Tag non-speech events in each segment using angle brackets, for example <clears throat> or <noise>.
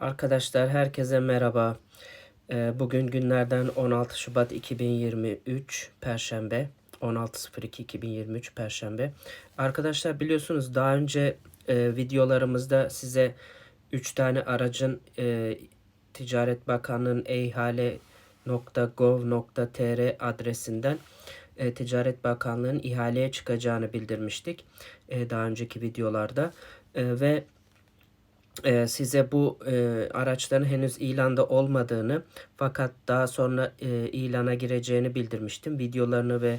Arkadaşlar herkese merhaba. Ee, Bugün günlerden 16 Şubat 2023 Perşembe. 16.02.2023 Perşembe. Arkadaşlar biliyorsunuz daha önce e, videolarımızda size 3 tane aracın e, Ticaret Bakanlığı'nın eihale.gov.tr adresinden e, Ticaret Bakanlığı'nın ihaleye çıkacağını bildirmiştik. daha önceki videolarda. Ve e, size bu e, araçların henüz ilanda olmadığını fakat daha sonra e, ilana gireceğini bildirmiştim. Videolarını ve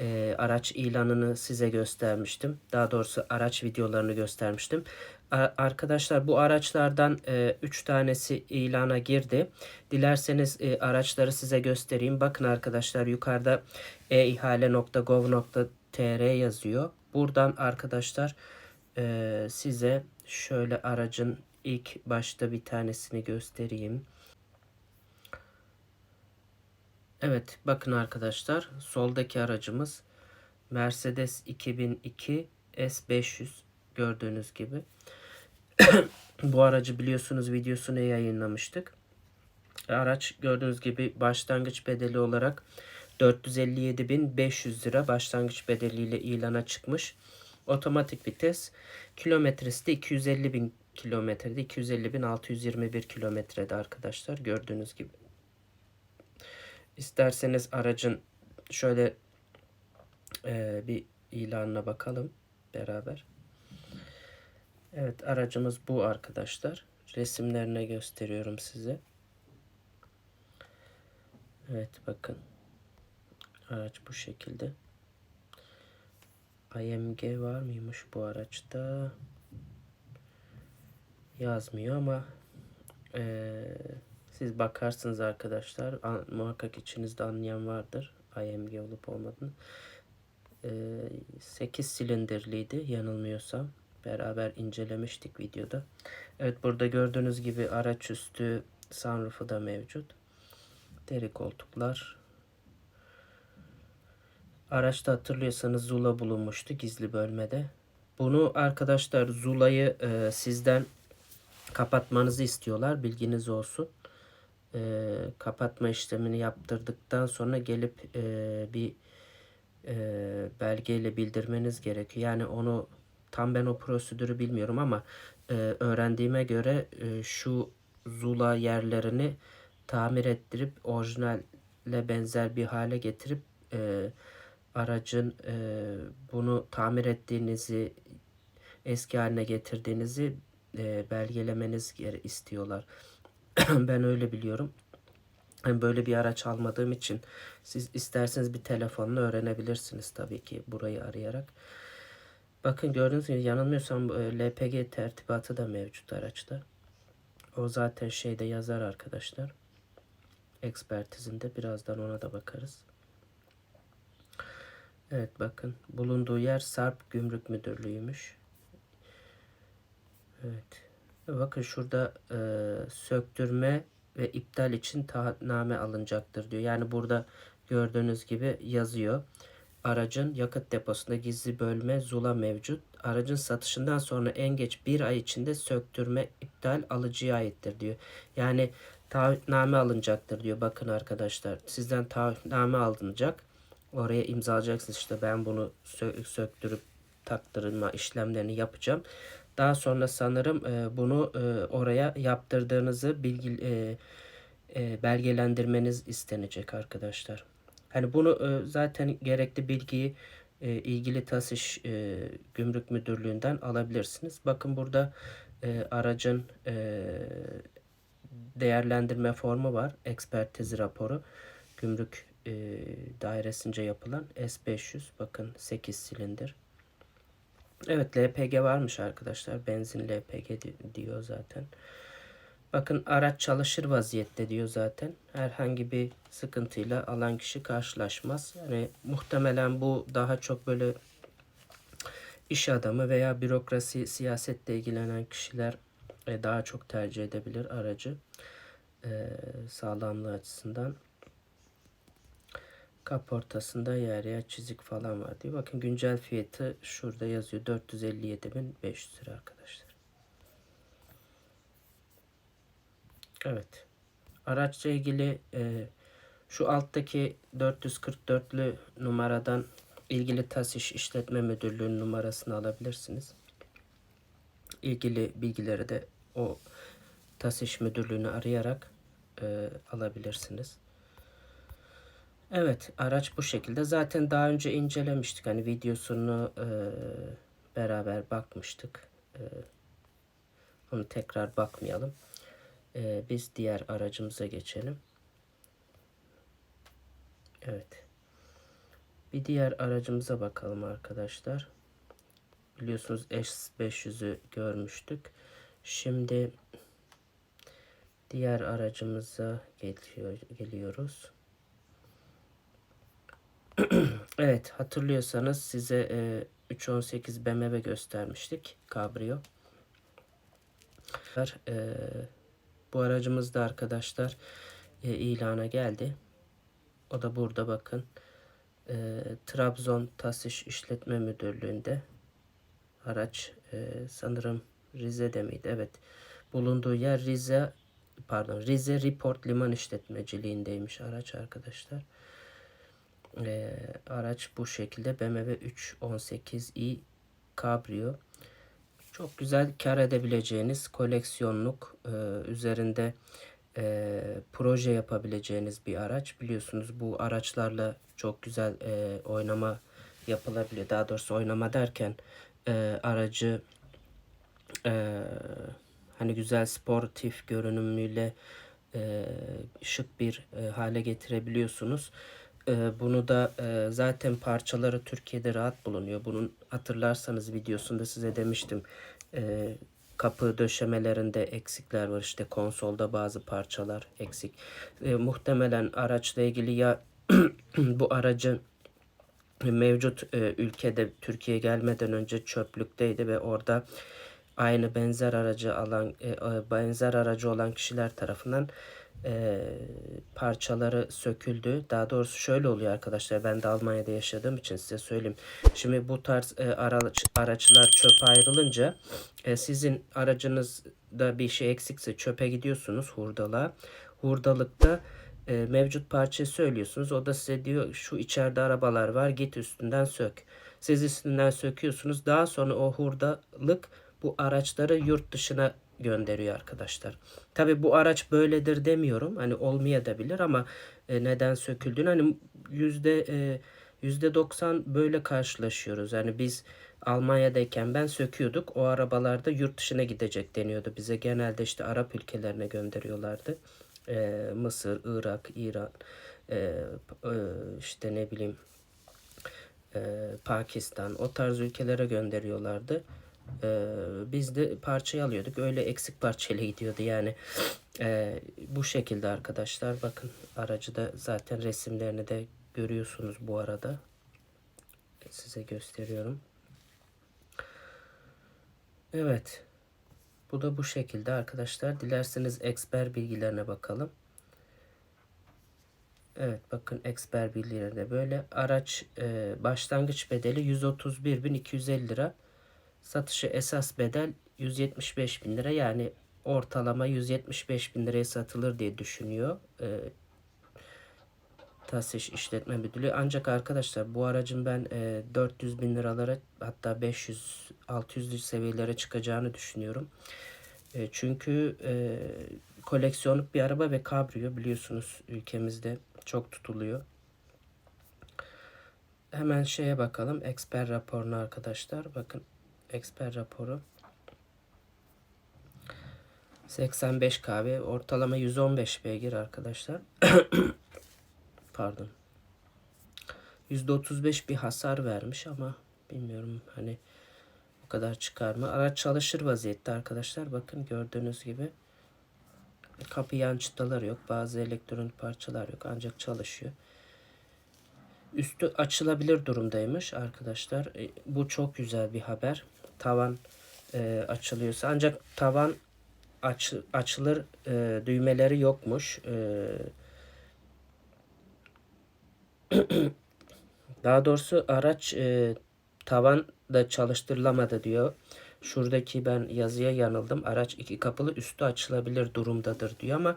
e, araç ilanını size göstermiştim. Daha doğrusu araç videolarını göstermiştim. Arkadaşlar bu araçlardan 3 tanesi ilana girdi. Dilerseniz e, araçları size göstereyim. Bakın arkadaşlar yukarıda eihale.gov.tr yazıyor. Buradan arkadaşlar e, size şöyle aracın ilk başta bir tanesini göstereyim. Evet bakın arkadaşlar soldaki aracımız Mercedes 2002 S500 gördüğünüz gibi. <clears throat> Bu aracı biliyorsunuz videosunu yayınlamıştık. Araç gördüğünüz gibi başlangıç bedeli olarak 457.500 lira başlangıç bedeliyle ilana çıkmış. Otomatik vites. Kilometresi de 250 bin kilometrede. 250 bin 621 kilometrede arkadaşlar. Gördüğünüz gibi. İsterseniz aracın şöyle e, bir ilanına bakalım beraber. Evet aracımız bu arkadaşlar. Resimlerine gösteriyorum size. Evet bakın. Araç bu şekilde. IMG var mıymış bu araçta? Yazmıyor ama eee, siz bakarsınız arkadaşlar. An- muhakkak içinizde anlayan vardır. IMG olup olmadığını. Eee 8 silindirliydi yanılmıyorsam. Beraber incelemiştik videoda. Evet burada gördüğünüz gibi araç üstü sunroofu da mevcut. Deri koltuklar, Araçta hatırlıyorsanız Zula bulunmuştu gizli bölmede. Bunu arkadaşlar Zula'yı e, sizden kapatmanızı istiyorlar. Bilginiz olsun. E, kapatma işlemini yaptırdıktan sonra gelip e, bir e, belgeyle bildirmeniz gerekiyor. Yani onu tam ben o prosedürü bilmiyorum ama e, öğrendiğime göre e, şu Zula yerlerini tamir ettirip orijinalle benzer bir hale getirip e, aracın e, bunu tamir ettiğinizi eski haline getirdiğinizi e, belgelemeniz istiyorlar. <clears throat> ben öyle biliyorum. Hani böyle bir araç almadığım için siz isterseniz bir telefonla öğrenebilirsiniz tabii ki burayı arayarak. Bakın gördüğünüz gibi yanılmıyorsam e, LPG tertibatı da mevcut araçta. O zaten şeyde yazar arkadaşlar. Ekspertizinde birazdan ona da bakarız. Evet bakın bulunduğu yer Sarp Gümrük Müdürlüğü'ymüş. Evet. Bakın şurada e, söktürme ve iptal için taahhütname alınacaktır diyor. Yani burada gördüğünüz gibi yazıyor. Aracın yakıt deposunda gizli bölme zula mevcut. Aracın satışından sonra en geç bir ay içinde söktürme iptal alıcıya aittir diyor. Yani taahhütname alınacaktır diyor. Bakın arkadaşlar sizden taahhütname alınacak. Oraya imzalayacaksınız işte ben bunu sö- söktürüp taktırma işlemlerini yapacağım. Daha sonra sanırım e, bunu e, oraya yaptırdığınızı bilgi e, e, belgelendirmeniz istenecek arkadaşlar. Hani bunu e, zaten gerekli bilgiyi e, ilgili TASİŞ e, Gümrük Müdürlüğü'nden alabilirsiniz. Bakın burada e, aracın e, değerlendirme formu var. Ekspertiz raporu. Gümrük e, dairesince yapılan S500 bakın 8 silindir. Evet LPG varmış arkadaşlar. Benzin LPG di- diyor zaten. Bakın araç çalışır vaziyette diyor zaten. Herhangi bir sıkıntıyla alan kişi karşılaşmaz. Yani muhtemelen bu daha çok böyle iş adamı veya bürokrasi, siyasetle ilgilenen kişiler e, daha çok tercih edebilir aracı e, sağlamlığı açısından. Kaportasında yer yer çizik falan var diyor. Bakın güncel fiyatı şurada yazıyor. 457.500 lira arkadaşlar. Evet. Araçla ilgili e, şu alttaki 444'lü numaradan ilgili TASİŞ İşletme Müdürlüğü'nün numarasını alabilirsiniz. İlgili bilgileri de o TASİŞ Müdürlüğü'nü arayarak e, alabilirsiniz. Evet, araç bu şekilde. Zaten daha önce incelemiştik. Hani videosunu e, beraber bakmıştık. E, onu tekrar bakmayalım. E, biz diğer aracımıza geçelim. Evet. Bir diğer aracımıza bakalım arkadaşlar. Biliyorsunuz S500'ü görmüştük. Şimdi diğer aracımıza geliyor, geliyoruz. <clears throat> evet hatırlıyorsanız size e, 318 BMW göstermiştik. Cabrio. E, bu aracımız da arkadaşlar e, ilana geldi. O da burada bakın. E, Trabzon Tasış İşletme Müdürlüğü'nde araç e, sanırım Rize'de miydi? Evet. Bulunduğu yer Rize pardon Rize Report Liman İşletmeciliğindeymiş araç arkadaşlar. E, araç bu şekilde BMW 318i Cabrio. Çok güzel kar edebileceğiniz koleksiyonluk e, üzerinde e, proje yapabileceğiniz bir araç. Biliyorsunuz bu araçlarla çok güzel e, oynama yapılabiliyor. Daha doğrusu oynama derken e, aracı e, hani güzel sportif görünümüyle e, şık bir e, hale getirebiliyorsunuz. E, bunu da e, zaten parçaları Türkiye'de rahat bulunuyor. Bunun hatırlarsanız videosunda size demiştim. E, kapı döşemelerinde eksikler var. İşte konsolda bazı parçalar eksik. Muhtemelen araçla ilgili ya <clears throat> bu aracın mevcut e, ülkede Türkiye gelmeden önce çöplükteydi ve orada aynı benzer aracı alan e, benzer aracı olan kişiler tarafından e, parçaları söküldü. Daha doğrusu şöyle oluyor arkadaşlar. Ben de Almanya'da yaşadığım için size söyleyeyim. Şimdi bu tarz e, araç, araçlar çöpe ayrılınca e, sizin aracınızda bir şey eksikse çöpe gidiyorsunuz hurdalığa. Hurdalıkta e, mevcut parçayı söylüyorsunuz. O da size diyor şu içeride arabalar var git üstünden sök. Siz üstünden söküyorsunuz. Daha sonra o hurdalık bu araçları yurt dışına gönderiyor arkadaşlar. Tabi bu araç böyledir demiyorum. Hani olmayabilir ama e, neden söküldüğünü hani yüzde e, yüzde 90 böyle karşılaşıyoruz. Yani biz Almanya'dayken ben söküyorduk. O arabalarda yurt dışına gidecek deniyordu. Bize genelde işte Arap ülkelerine gönderiyorlardı. E, Mısır, Irak, İran, e, işte ne bileyim Pakistan o tarz ülkelere gönderiyorlardı. Ee, biz de parçayı alıyorduk. Öyle eksik parçayla gidiyordu yani. Ee, bu şekilde arkadaşlar. Bakın aracı da zaten resimlerini de görüyorsunuz bu arada. Size gösteriyorum. Evet. Bu da bu şekilde arkadaşlar. Dilerseniz eksper bilgilerine bakalım. Evet bakın eksper bilgilerinde böyle. Araç e, başlangıç bedeli 131.250 lira. Satışı esas bedel 175 bin lira yani ortalama 175 bin liraya satılır diye düşünüyor. E, Tahsis İşletme Müdürlüğü. Ancak arkadaşlar bu aracın ben e, 400 bin liralara hatta 500-600 seviyelere çıkacağını düşünüyorum. E, çünkü e, koleksiyonluk bir araba ve kabrio biliyorsunuz ülkemizde çok tutuluyor. Hemen şeye bakalım. Expert raporuna arkadaşlar. Bakın Expert raporu. 85 kahve ortalama 115 beygir arkadaşlar. <coughs> Pardon. %35 bir hasar vermiş ama bilmiyorum hani o kadar çıkar mı? Araç çalışır vaziyette arkadaşlar. Bakın gördüğünüz gibi kapı yan çıtaları yok. Bazı elektronik parçalar yok. Ancak çalışıyor. Üstü açılabilir durumdaymış arkadaşlar. E, bu çok güzel bir haber tavan e, açılıyorsa ancak tavan aç, açılır e, düğmeleri yokmuş. E, <clears throat> daha doğrusu araç e, tavan da çalıştırılamadı diyor. Şuradaki ben yazıya yanıldım. Araç iki kapılı üstü açılabilir durumdadır diyor ama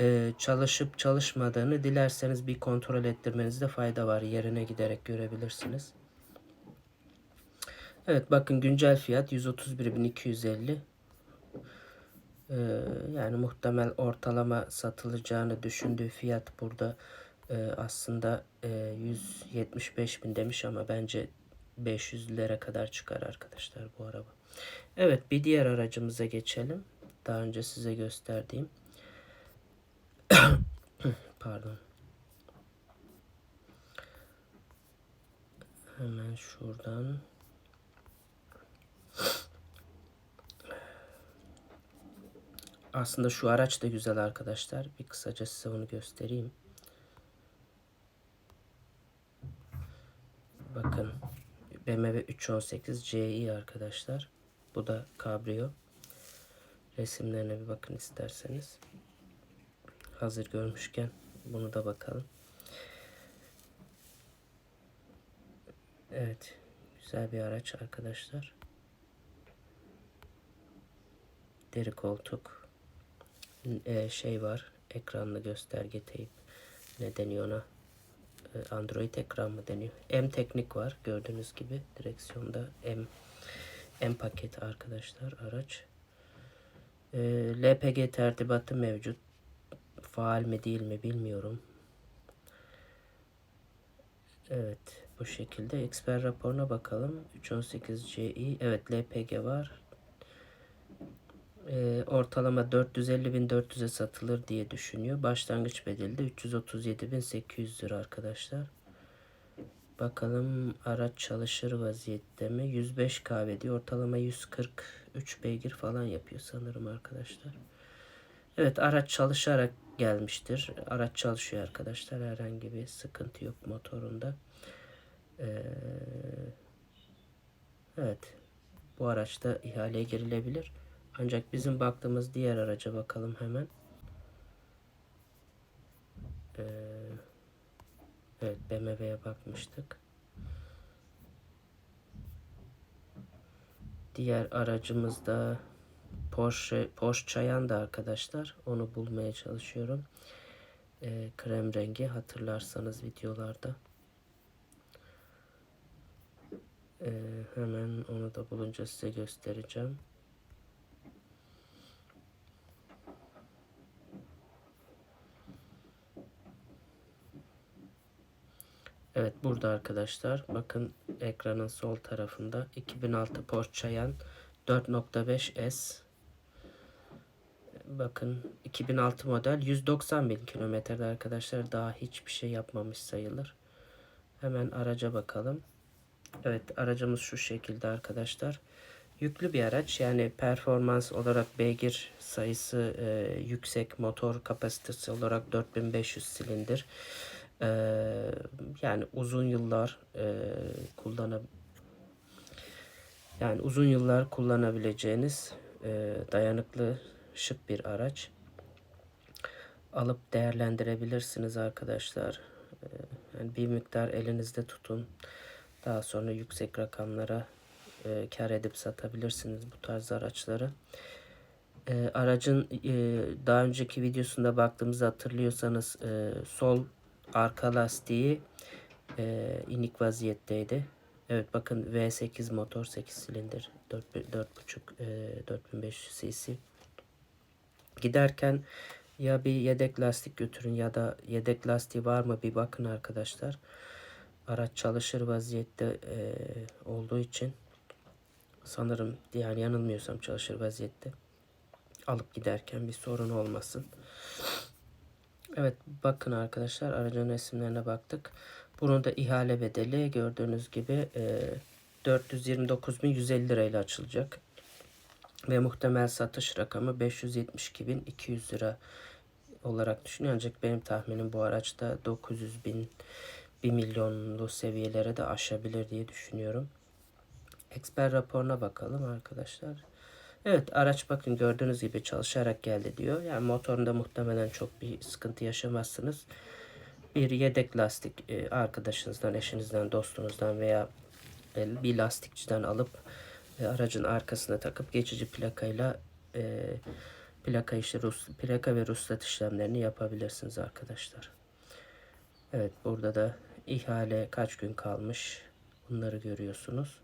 e, çalışıp çalışmadığını dilerseniz bir kontrol ettirmenizde fayda var. Yerine giderek görebilirsiniz. Evet bakın güncel fiyat 131.250. Ee, yani muhtemel ortalama satılacağını düşündüğü fiyat burada e, aslında e, 175 bin demiş ama bence 500'lere kadar çıkar arkadaşlar bu araba. Evet bir diğer aracımıza geçelim. Daha önce size gösterdiğim. <coughs> Pardon. Hemen şuradan. Aslında şu araç da güzel arkadaşlar. Bir kısaca size onu göstereyim. Bakın BMW 318 Ci arkadaşlar. Bu da kabrio. Resimlerine bir bakın isterseniz. Hazır görmüşken bunu da bakalım. Evet. Güzel bir araç arkadaşlar. Deri koltuk. Ee, şey var. Ekranlı gösterge teyp. Ne deniyor ona? Ee, Android ekran mı deniyor? M teknik var. Gördüğünüz gibi direksiyonda M M paket arkadaşlar araç. Ee, LPG tertibatı mevcut. Faal mi değil mi bilmiyorum. Evet bu şekilde. Expert raporuna bakalım. 318 CI. Evet LPG var. Ee, ortalama 450.400'e satılır diye düşünüyor. Başlangıç bedeli de 337.800 lira arkadaşlar. Bakalım araç çalışır vaziyette mi? 105 kahve diyor. Ortalama 143 beygir falan yapıyor sanırım arkadaşlar. Evet araç çalışarak gelmiştir. Araç çalışıyor arkadaşlar. Herhangi bir sıkıntı yok motorunda. Ee, evet. Bu araçta ihaleye girilebilir. Ancak bizim baktığımız diğer araca bakalım hemen. Ee, evet BMW'ye bakmıştık. Diğer aracımız da Porsche Porsche Cayenne arkadaşlar. Onu bulmaya çalışıyorum. Ee, krem rengi hatırlarsanız videolarda. Ee, hemen onu da bulunca size göstereceğim. Evet burada arkadaşlar bakın ekranın sol tarafında 2006 Porsche Cayenne 4.5S bakın 2006 model 190 bin kilometrede arkadaşlar daha hiçbir şey yapmamış sayılır. Hemen araca bakalım. Evet aracımız şu şekilde arkadaşlar. Yüklü bir araç yani performans olarak beygir sayısı e, yüksek motor kapasitesi olarak 4500 silindir. E, yani uzun yıllar e, kullanab yani uzun yıllar kullanabileceğiniz e, dayanıklı şık bir araç. Alıp değerlendirebilirsiniz arkadaşlar. E, yani bir miktar elinizde tutun. Daha sonra yüksek rakamlara e, kar edip satabilirsiniz bu tarz araçları. E, aracın e, daha önceki videosunda baktığımızda hatırlıyorsanız e, sol arka lastiği e, inik vaziyetteydi. Evet bakın V8 motor 8 silindir 4.5 e, 4500 cc. Giderken ya bir yedek lastik götürün ya da yedek lastiği var mı bir bakın arkadaşlar. Araç çalışır vaziyette e, olduğu için sanırım yani yanılmıyorsam çalışır vaziyette. Alıp giderken bir sorun olmasın. Evet bakın arkadaşlar aracın resimlerine baktık. Bunun da ihale bedeli gördüğünüz gibi e, 429.150 lirayla açılacak. Ve muhtemel satış rakamı 572.200 lira olarak düşünüyor. Ancak benim tahminim bu araçta 900 bin 1 milyonlu seviyelere de aşabilir diye düşünüyorum. Expert raporuna bakalım arkadaşlar. Evet araç bakın gördüğünüz gibi çalışarak geldi diyor. Yani motorunda muhtemelen çok bir sıkıntı yaşamazsınız. Bir yedek lastik e, arkadaşınızdan, eşinizden, dostunuzdan veya e, bir lastikçiden alıp e, aracın arkasına takıp geçici plakayla plaka işi plaka ve ruhsat işlemlerini yapabilirsiniz arkadaşlar. Evet burada da ihale kaç gün kalmış bunları görüyorsunuz.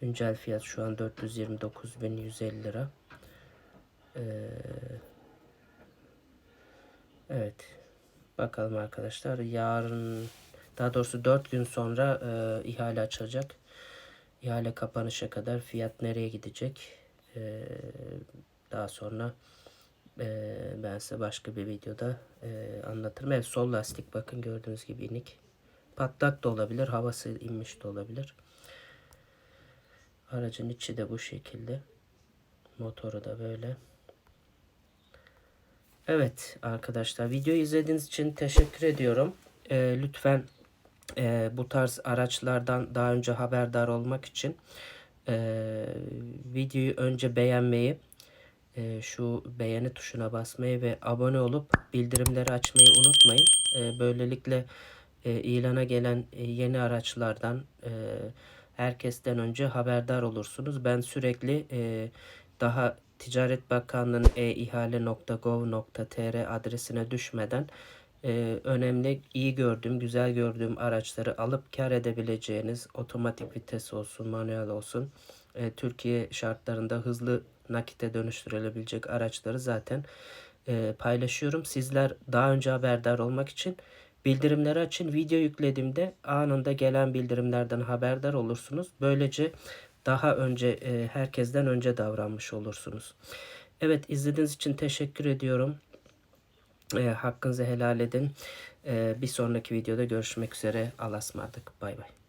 Güncel fiyat şu an 429.150 lira. Ee, evet. Bakalım arkadaşlar. Yarın daha doğrusu 4 gün sonra e, ihale açılacak. İhale kapanışa kadar fiyat nereye gidecek? Ee, daha sonra e, ben size başka bir videoda e, anlatırım. Evet sol lastik bakın gördüğünüz gibi inik. Patlak da olabilir. Havası inmiş de olabilir. Aracın içi de bu şekilde. Motoru da böyle. Evet arkadaşlar videoyu izlediğiniz için teşekkür ediyorum. Ee, lütfen e, bu tarz araçlardan daha önce haberdar olmak için e, videoyu önce beğenmeyi, e, şu beğeni tuşuna basmayı ve abone olup bildirimleri açmayı unutmayın. E, böylelikle e, ilana gelen e, yeni araçlardan e, herkesten önce haberdar olursunuz. Ben sürekli e, daha Ticaret Bakanlığı'nın e-ihale.gov.tr adresine düşmeden e, önemli, iyi gördüğüm, güzel gördüğüm araçları alıp kar edebileceğiniz otomatik vites olsun, manuel olsun, e, Türkiye şartlarında hızlı nakite dönüştürülebilecek araçları zaten e, paylaşıyorum. Sizler daha önce haberdar olmak için bildirimleri açın. Video yüklediğimde anında gelen bildirimlerden haberdar olursunuz. Böylece daha önce e, herkesten önce davranmış olursunuz. Evet izlediğiniz için teşekkür ediyorum. E, hakkınızı helal edin. E, bir sonraki videoda görüşmek üzere. Allah'a ısmarladık. Bay bay.